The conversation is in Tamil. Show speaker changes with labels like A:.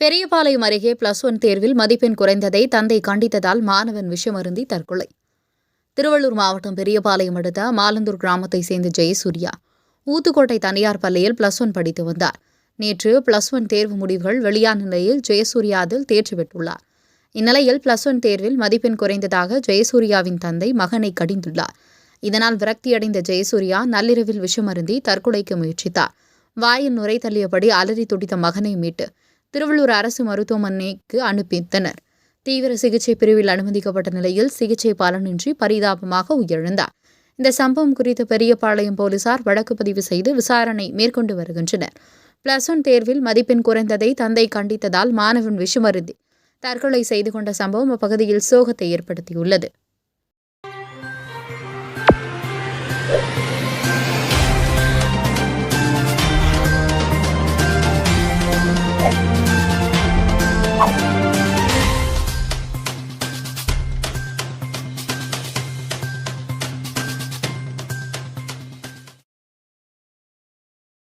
A: பெரியபாளையம் அருகே பிளஸ் ஒன் தேர்வில் மதிப்பெண் குறைந்ததை தந்தை கண்டித்ததால் மாணவன் விஷமருந்தி தற்கொலை. திருவள்ளூர் மாவட்டம் பெரியபாளையம் அடுத்த மாலந்தூர் கிராமத்தைச் சேர்ந்த ஜெயசூர்யா ஊத்துக்கோட்டை தனியார் பள்ளியில் பிளஸ் ஒன் படித்து வந்தார். நேற்று பிளஸ் ஒன் தேர்வு முடிவுகள் வெளியான நிலையில் ஜெயசூர்யா அதில் தேர்ச்சி பெற்றுள்ளார். இந்நிலையில் பிளஸ் ஒன் தேர்வில் மதிப்பெண் குறைந்ததாக ஜெயசூர்யாவின் தந்தை மகனை கடிந்துள்ளார். இதனால் விரக்தியடைந்த ஜெயசூர்யா நள்ளிரவில் விஷமருந்தி தற்கொலைக்கு முயற்சித்தார். வாயில் நுரை தள்ளியபடி அலறி துடித்த மகனை மீட்டு திருவள்ளூர் அரசு மருத்துவமனைக்கு அனுப்பித்தனர். தீவிர சிகிச்சை பிரிவில் அனுமதிக்கப்பட்ட நிலையில் சிகிச்சை பலனின்றி பரிதாபமாக உயிரிழந்தார். இந்த சம்பவம் குறித்து பெரியபாளையம் போலீசார் வழக்கு பதிவு செய்து விசாரணை மேற்கொண்டு வருகின்றனர். பிளஸ் ஒன் தேர்வில் மதிப்பெண் குறைந்ததை தந்தை கண்டித்ததால் மாணவன் விஷமருந்தி தற்கொலை செய்து கொண்ட சம்பவம் அப்பகுதியில் சோகத்தை ஏற்படுத்தியுள்ளது. Thank you.